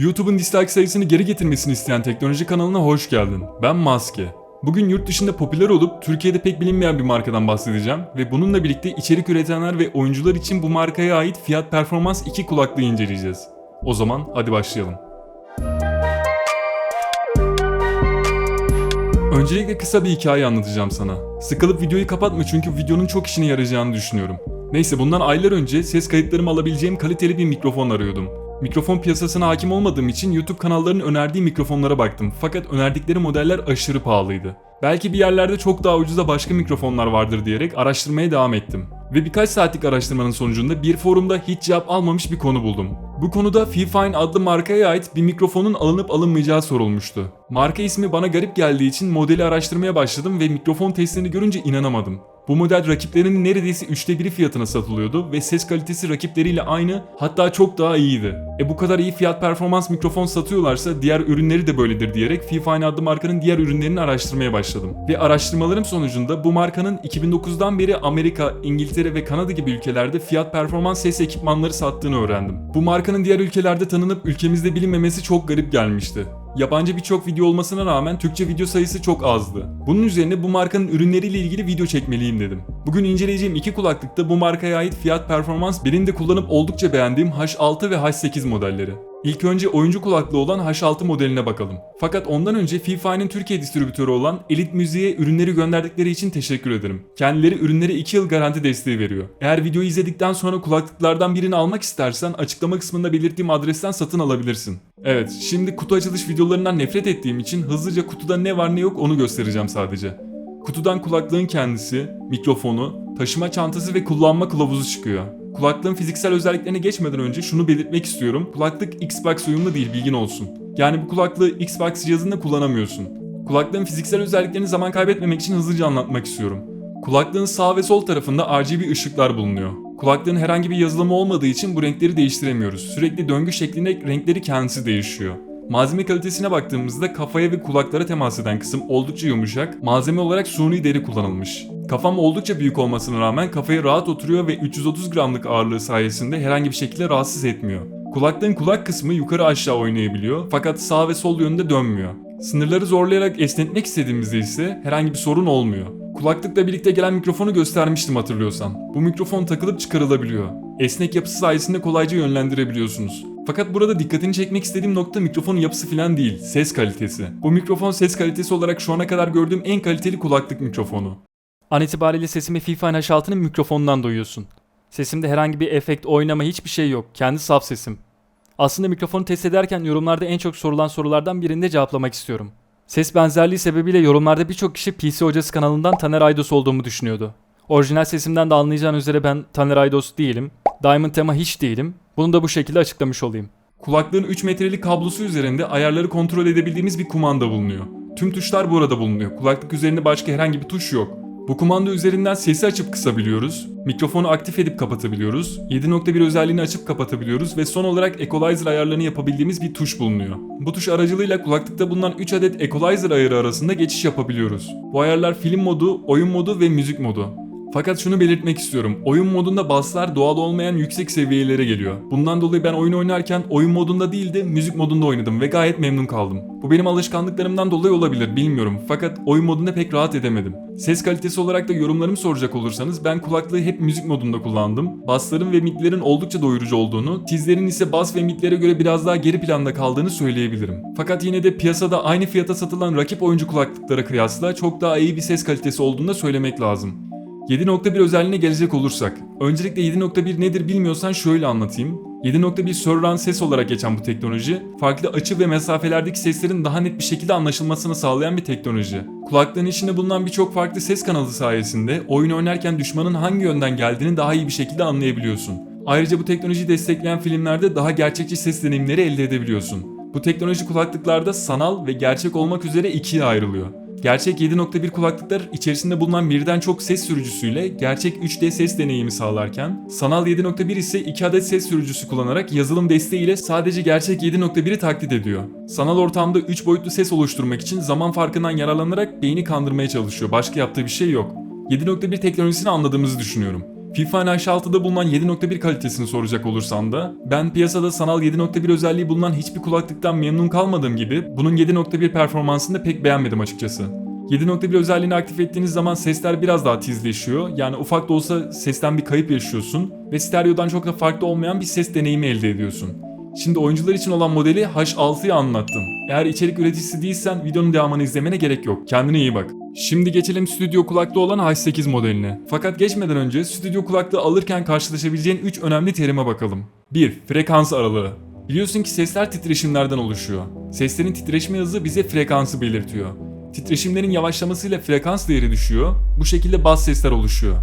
YouTube'un dislike sayısını geri getirmesini isteyen teknoloji kanalına hoş geldin. Ben Maske. Bugün yurt dışında popüler olup Türkiye'de pek bilinmeyen bir markadan bahsedeceğim ve bununla birlikte içerik üretenler ve oyuncular için bu markaya ait fiyat performans 2 kulaklığı inceleyeceğiz. O zaman hadi başlayalım. Öncelikle kısa bir hikaye anlatacağım sana. Sıkılıp videoyu kapatma çünkü videonun çok işine yarayacağını düşünüyorum. Neyse bundan aylar önce ses kayıtlarımı alabileceğim kaliteli bir mikrofon arıyordum. Mikrofon piyasasına hakim olmadığım için YouTube kanallarının önerdiği mikrofonlara baktım. Fakat önerdikleri modeller aşırı pahalıydı. Belki bir yerlerde çok daha ucuza başka mikrofonlar vardır diyerek araştırmaya devam ettim. Ve birkaç saatlik araştırmanın sonucunda bir forumda hiç cevap almamış bir konu buldum. Bu konuda Fifine adlı markaya ait bir mikrofonun alınıp alınmayacağı sorulmuştu. Marka ismi bana garip geldiği için modeli araştırmaya başladım ve mikrofon testlerini görünce inanamadım. Bu model rakiplerinin neredeyse üçte biri fiyatına satılıyordu ve ses kalitesi rakipleriyle aynı hatta çok daha iyiydi. E bu kadar iyi fiyat performans mikrofon satıyorlarsa diğer ürünleri de böyledir diyerek Fifine adlı markanın diğer ürünlerini araştırmaya başladım. Ve araştırmalarım sonucunda bu markanın 2009'dan beri Amerika, İngiltere ve Kanada gibi ülkelerde fiyat performans ses ekipmanları sattığını öğrendim. Bu markanın diğer ülkelerde tanınıp ülkemizde bilinmemesi çok garip gelmişti. Yabancı birçok video olmasına rağmen Türkçe video sayısı çok azdı. Bunun üzerine bu markanın ürünleriyle ilgili video çekmeliyim dedim. Bugün inceleyeceğim iki kulaklıkta bu markaya ait fiyat performans benim de kullanıp oldukça beğendiğim H6 ve H8 modelleri. İlk önce oyuncu kulaklığı olan H6 modeline bakalım. Fakat ondan önce Fifi'nin Türkiye distribütörü olan Elit Müziğe ürünleri gönderdikleri için teşekkür ederim. Kendileri ürünlere 2 yıl garanti desteği veriyor. Eğer videoyu izledikten sonra kulaklıklardan birini almak istersen açıklama kısmında belirttiğim adresten satın alabilirsin. Evet, şimdi kutu açılış videolarından nefret ettiğim için hızlıca kutuda ne var ne yok onu göstereceğim sadece. Kutudan kulaklığın kendisi, mikrofonu, taşıma çantası ve kullanma kılavuzu çıkıyor. Kulaklığın fiziksel özelliklerine geçmeden önce şunu belirtmek istiyorum. Kulaklık Xbox uyumlu değil bilgin olsun. Yani bu kulaklığı Xbox cihazında kullanamıyorsun. Kulaklığın fiziksel özelliklerini zaman kaybetmemek için hızlıca anlatmak istiyorum. Kulaklığın sağ ve sol tarafında RGB ışıklar bulunuyor. Kulaklığın herhangi bir yazılımı olmadığı için bu renkleri değiştiremiyoruz. Sürekli döngü şeklinde renkleri kendisi değişiyor. Malzeme kalitesine baktığımızda kafaya ve kulaklara temas eden kısım oldukça yumuşak, malzeme olarak suni deri kullanılmış. Kafam oldukça büyük olmasına rağmen kafaya rahat oturuyor ve 330 gramlık ağırlığı sayesinde herhangi bir şekilde rahatsız etmiyor. Kulaklığın kulak kısmı yukarı aşağı oynayabiliyor fakat sağ ve sol yönde dönmüyor. Sınırları zorlayarak esnetmek istediğimizde ise herhangi bir sorun olmuyor. Kulaklıkla birlikte gelen mikrofonu göstermiştim hatırlıyorsan. Bu mikrofon takılıp çıkarılabiliyor. Esnek yapısı sayesinde kolayca yönlendirebiliyorsunuz. Fakat burada dikkatini çekmek istediğim nokta mikrofonun yapısı falan değil, ses kalitesi. Bu mikrofon ses kalitesi olarak şu ana kadar gördüğüm en kaliteli kulaklık mikrofonu. An itibariyle sesimi FIFA H6'nın mikrofonundan duyuyorsun. Sesimde herhangi bir efekt, oynama hiçbir şey yok. Kendi saf sesim. Aslında mikrofonu test ederken yorumlarda en çok sorulan sorulardan birinde cevaplamak istiyorum. Ses benzerliği sebebiyle yorumlarda birçok kişi PC Hocası kanalından Taner Aydos olduğumu düşünüyordu. Orijinal sesimden de anlayacağın üzere ben Taner Aydos değilim. Diamond Tema hiç değilim. Bunu da bu şekilde açıklamış olayım. Kulaklığın 3 metrelik kablosu üzerinde ayarları kontrol edebildiğimiz bir kumanda bulunuyor. Tüm tuşlar burada bulunuyor. Kulaklık üzerinde başka herhangi bir tuş yok. Bu kumanda üzerinden sesi açıp kısabiliyoruz, mikrofonu aktif edip kapatabiliyoruz, 7.1 özelliğini açıp kapatabiliyoruz ve son olarak equalizer ayarlarını yapabildiğimiz bir tuş bulunuyor. Bu tuş aracılığıyla kulaklıkta bulunan 3 adet equalizer ayarı arasında geçiş yapabiliyoruz. Bu ayarlar film modu, oyun modu ve müzik modu. Fakat şunu belirtmek istiyorum. Oyun modunda basslar doğal olmayan yüksek seviyelere geliyor. Bundan dolayı ben oyun oynarken oyun modunda değil de müzik modunda oynadım ve gayet memnun kaldım. Bu benim alışkanlıklarımdan dolayı olabilir bilmiyorum. Fakat oyun modunda pek rahat edemedim. Ses kalitesi olarak da yorumlarımı soracak olursanız ben kulaklığı hep müzik modunda kullandım. Bassların ve midlerin oldukça doyurucu olduğunu, tizlerin ise bas ve midlere göre biraz daha geri planda kaldığını söyleyebilirim. Fakat yine de piyasada aynı fiyata satılan rakip oyuncu kulaklıklara kıyasla çok daha iyi bir ses kalitesi olduğunu da söylemek lazım. 7.1 özelliğine gelecek olursak. Öncelikle 7.1 nedir bilmiyorsan şöyle anlatayım. 7.1 surround ses olarak geçen bu teknoloji, farklı açı ve mesafelerdeki seslerin daha net bir şekilde anlaşılmasını sağlayan bir teknoloji. Kulaklığın içinde bulunan birçok farklı ses kanalı sayesinde oyun oynarken düşmanın hangi yönden geldiğini daha iyi bir şekilde anlayabiliyorsun. Ayrıca bu teknolojiyi destekleyen filmlerde daha gerçekçi ses deneyimleri elde edebiliyorsun. Bu teknoloji kulaklıklarda sanal ve gerçek olmak üzere ikiye ayrılıyor. Gerçek 7.1 kulaklıklar içerisinde bulunan birden çok ses sürücüsüyle gerçek 3D ses deneyimi sağlarken, sanal 7.1 ise 2 adet ses sürücüsü kullanarak yazılım desteğiyle sadece gerçek 7.1'i taklit ediyor. Sanal ortamda 3 boyutlu ses oluşturmak için zaman farkından yararlanarak beyni kandırmaya çalışıyor. Başka yaptığı bir şey yok. 7.1 teknolojisini anladığımızı düşünüyorum. FIFA NH6'da bulunan 7.1 kalitesini soracak olursan da ben piyasada sanal 7.1 özelliği bulunan hiçbir kulaklıktan memnun kalmadığım gibi bunun 7.1 performansını da pek beğenmedim açıkçası. 7.1 özelliğini aktif ettiğiniz zaman sesler biraz daha tizleşiyor. Yani ufak da olsa sesten bir kayıp yaşıyorsun ve stereodan çok da farklı olmayan bir ses deneyimi elde ediyorsun. Şimdi oyuncular için olan modeli H6'yı anlattım. Eğer içerik üreticisi değilsen videonun devamını izlemene gerek yok. Kendine iyi bak. Şimdi geçelim stüdyo kulaklığı olan H8 modeline. Fakat geçmeden önce stüdyo kulaklığı alırken karşılaşabileceğin 3 önemli terime bakalım. 1. Frekans aralığı. Biliyorsun ki sesler titreşimlerden oluşuyor. Seslerin titreşme hızı bize frekansı belirtiyor. Titreşimlerin yavaşlamasıyla frekans değeri düşüyor. Bu şekilde bas sesler oluşuyor.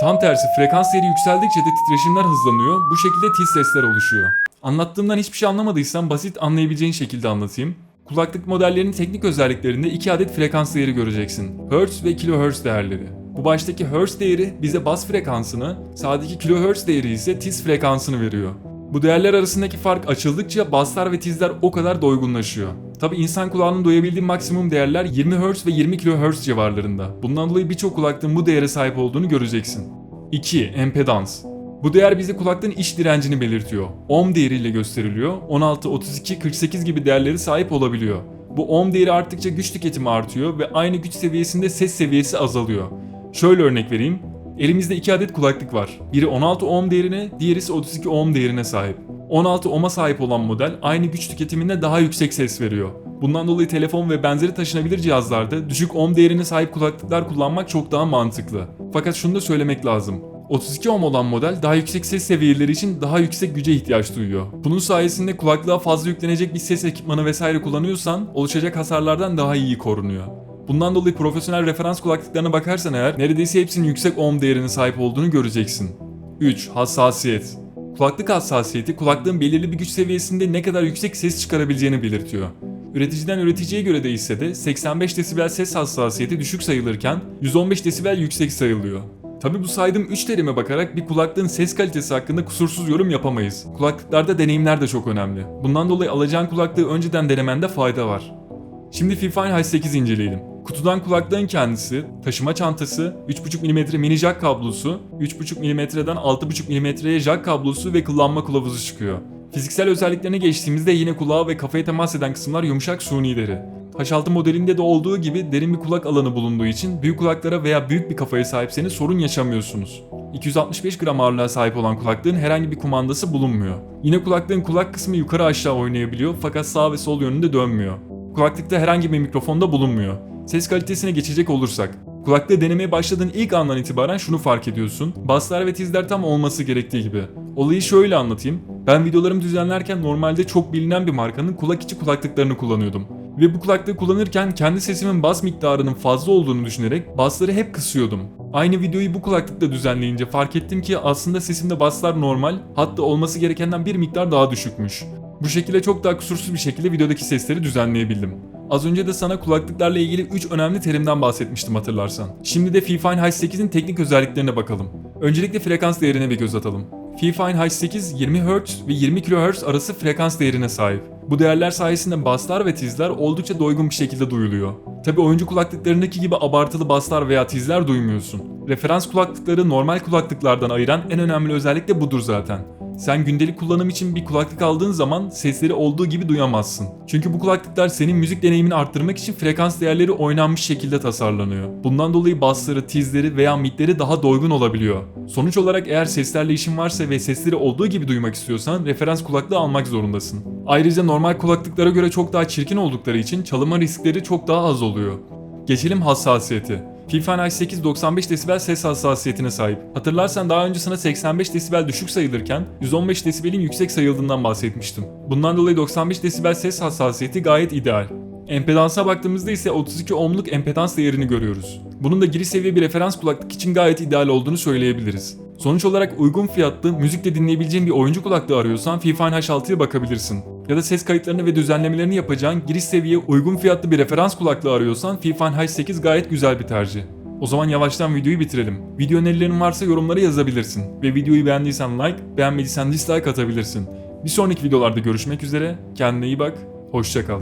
Tam tersi frekans değeri yükseldikçe de titreşimler hızlanıyor. Bu şekilde tiz sesler oluşuyor. Anlattığımdan hiçbir şey anlamadıysan basit anlayabileceğin şekilde anlatayım. Kulaklık modellerinin teknik özelliklerinde iki adet frekans değeri göreceksin. Hertz ve kilohertz değerleri. Bu baştaki hertz değeri bize bas frekansını, sağdaki kilohertz değeri ise tiz frekansını veriyor. Bu değerler arasındaki fark açıldıkça baslar ve tizler o kadar doygunlaşıyor. Tabi insan kulağının duyabildiği maksimum değerler 20 Hz ve 20 kHz civarlarında. Bundan dolayı birçok kulaklığın bu değere sahip olduğunu göreceksin. 2. Empedans. Bu değer bize kulaklığın iç direncini belirtiyor. Ohm değeriyle gösteriliyor. 16, 32, 48 gibi değerleri sahip olabiliyor. Bu ohm değeri arttıkça güç tüketimi artıyor ve aynı güç seviyesinde ses seviyesi azalıyor. Şöyle örnek vereyim. Elimizde iki adet kulaklık var. Biri 16 ohm değerine, diğeri ise 32 ohm değerine sahip. 16 ohm'a sahip olan model aynı güç tüketiminde daha yüksek ses veriyor. Bundan dolayı telefon ve benzeri taşınabilir cihazlarda düşük ohm değerine sahip kulaklıklar kullanmak çok daha mantıklı. Fakat şunu da söylemek lazım. 32 ohm olan model daha yüksek ses seviyeleri için daha yüksek güce ihtiyaç duyuyor. Bunun sayesinde kulaklığa fazla yüklenecek bir ses ekipmanı vesaire kullanıyorsan oluşacak hasarlardan daha iyi korunuyor. Bundan dolayı profesyonel referans kulaklıklarına bakarsan eğer neredeyse hepsinin yüksek ohm değerine sahip olduğunu göreceksin. 3. Hassasiyet Kulaklık hassasiyeti kulaklığın belirli bir güç seviyesinde ne kadar yüksek ses çıkarabileceğini belirtiyor. Üreticiden üreticiye göre değişse de 85 desibel ses hassasiyeti düşük sayılırken 115 desibel yüksek sayılıyor. Tabi bu saydığım 3 terime bakarak bir kulaklığın ses kalitesi hakkında kusursuz yorum yapamayız. Kulaklıklarda deneyimler de çok önemli. Bundan dolayı alacağın kulaklığı önceden denemende fayda var. Şimdi Fifine H8 inceleyelim. Kutudan kulaklığın kendisi, taşıma çantası, 3.5 mm mini jack kablosu, 3.5 mm'den 6.5 mm'ye jack kablosu ve kullanma kılavuzu çıkıyor. Fiziksel özelliklerine geçtiğimizde yine kulağa ve kafaya temas eden kısımlar yumuşak suni deri. H6 modelinde de olduğu gibi derin bir kulak alanı bulunduğu için büyük kulaklara veya büyük bir kafaya sahipseniz sorun yaşamıyorsunuz. 265 gram ağırlığa sahip olan kulaklığın herhangi bir kumandası bulunmuyor. Yine kulaklığın kulak kısmı yukarı aşağı oynayabiliyor fakat sağ ve sol yönünde dönmüyor. Kulaklıkta herhangi bir mikrofon da bulunmuyor. Ses kalitesine geçecek olursak, kulaklığı denemeye başladığın ilk andan itibaren şunu fark ediyorsun. Baslar ve tizler tam olması gerektiği gibi. Olayı şöyle anlatayım. Ben videolarımı düzenlerken normalde çok bilinen bir markanın kulak içi kulaklıklarını kullanıyordum. Ve bu kulaklığı kullanırken kendi sesimin bas miktarının fazla olduğunu düşünerek basları hep kısıyordum. Aynı videoyu bu kulaklıkla düzenleyince fark ettim ki aslında sesimde baslar normal, hatta olması gerekenden bir miktar daha düşükmüş. Bu şekilde çok daha kusursuz bir şekilde videodaki sesleri düzenleyebildim. Az önce de sana kulaklıklarla ilgili 3 önemli terimden bahsetmiştim hatırlarsan. Şimdi de Fifine H8'in teknik özelliklerine bakalım. Öncelikle frekans değerine bir göz atalım. Fifine H8 20 Hz ve 20 kHz arası frekans değerine sahip. Bu değerler sayesinde baslar ve tizler oldukça doygun bir şekilde duyuluyor. Tabi oyuncu kulaklıklarındaki gibi abartılı baslar veya tizler duymuyorsun. Referans kulaklıkları normal kulaklıklardan ayıran en önemli özellik de budur zaten. Sen gündelik kullanım için bir kulaklık aldığın zaman sesleri olduğu gibi duyamazsın. Çünkü bu kulaklıklar senin müzik deneyimini arttırmak için frekans değerleri oynanmış şekilde tasarlanıyor. Bundan dolayı bassları, tizleri veya midleri daha doygun olabiliyor. Sonuç olarak eğer seslerle işin varsa ve sesleri olduğu gibi duymak istiyorsan referans kulaklığı almak zorundasın. Ayrıca normal kulaklıklara göre çok daha çirkin oldukları için çalınma riskleri çok daha az oluyor. Geçelim hassasiyeti. Fifine H8 95 desibel ses hassasiyetine sahip. Hatırlarsan daha önce sana 85 desibel düşük sayılırken 115 desibelin yüksek sayıldığından bahsetmiştim. Bundan dolayı 95 desibel ses hassasiyeti gayet ideal. Empedansa baktığımızda ise 32 ohmluk empedans değerini görüyoruz. Bunun da giriş seviye bir referans kulaklık için gayet ideal olduğunu söyleyebiliriz. Sonuç olarak uygun fiyatlı, müzikle dinleyebileceğin bir oyuncu kulaklığı arıyorsan Fifine H6'ya bakabilirsin. Ya da ses kayıtlarını ve düzenlemelerini yapacağın giriş seviye uygun fiyatlı bir referans kulaklığı arıyorsan Fifine H8 gayet güzel bir tercih. O zaman yavaştan videoyu bitirelim. Video önerilerin varsa yorumlara yazabilirsin. Ve videoyu beğendiysen like, beğenmediysen dislike atabilirsin. Bir sonraki videolarda görüşmek üzere. Kendine iyi bak. Hoşça kal.